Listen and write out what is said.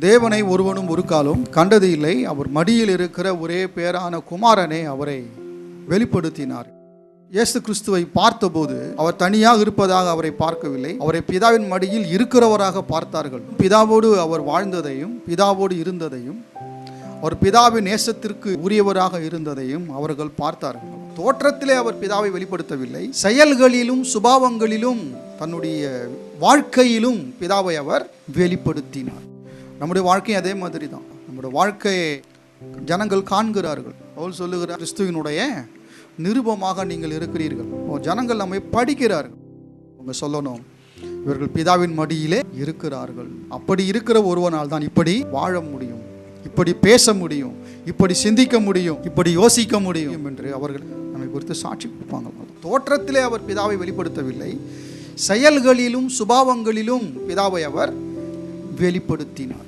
தேவனை ஒருவனும் ஒரு காலம் கண்டது இல்லை. அவர் மடியில் இருக்கிற ஒரே பேரான குமாரனே அவரை வெளிப்படுத்தினார். இயேசு கிறிஸ்துவை பார்த்தபோது அவர் தனியாக இருப்பதாக அவரை பார்க்கவில்லை. அவரை பிதாவின் மடியில் இருக்கிறவராக பார்த்தார்கள். பிதாவோடு அவர் வாழ்ந்ததையும் பிதாவோடு இருந்ததையும் அவர் பிதாவின் நேசத்திற்கு உரியவராக இருந்ததையும் அவர்கள் பார்த்தார்கள். தோற்றத்திலே அவர் பிதாவை வெளிப்படுத்தவில்லை. செயல்களிலும் சுபாவங்களிலும் தன்னுடைய வாழ்க்கையிலும் பிதாவை அவர் வெளிப்படுத்தினார். நம்முடைய வாழ்க்கை அதே மாதிரி தான் நம்முடைய வாழ்க்கையை ஜனங்கள் காண்கிறார்கள். அவள் சொல்லுகிறார் கிறிஸ்துவினுடைய நிருபமாக நீங்கள் இருக்கிறீர்கள். ஓ, ஜனங்கள் நம்மை படிக்கிறார்கள். அவங்க சொல்லணும் இவர்கள் பிதாவின் மடியிலே இருக்கிறார்கள். அப்படி இருக்கிற ஒருவனால் தான் இப்படி வாழ முடியும். இப்படி பேச முடியும். இப்படி சிந்திக்க முடியும். இப்படி யோசிக்க முடியும் என்று அவர்கள் நம்மை குறித்து சாட்சி கொடுப்பாங்க. தோற்றத்திலே அவர் பிதாவை வெளிப்படுத்தவில்லை. செயல்களிலும் சுபாவங்களிலும் பிதாவை அவர் வெளிப்படுத்தினார்.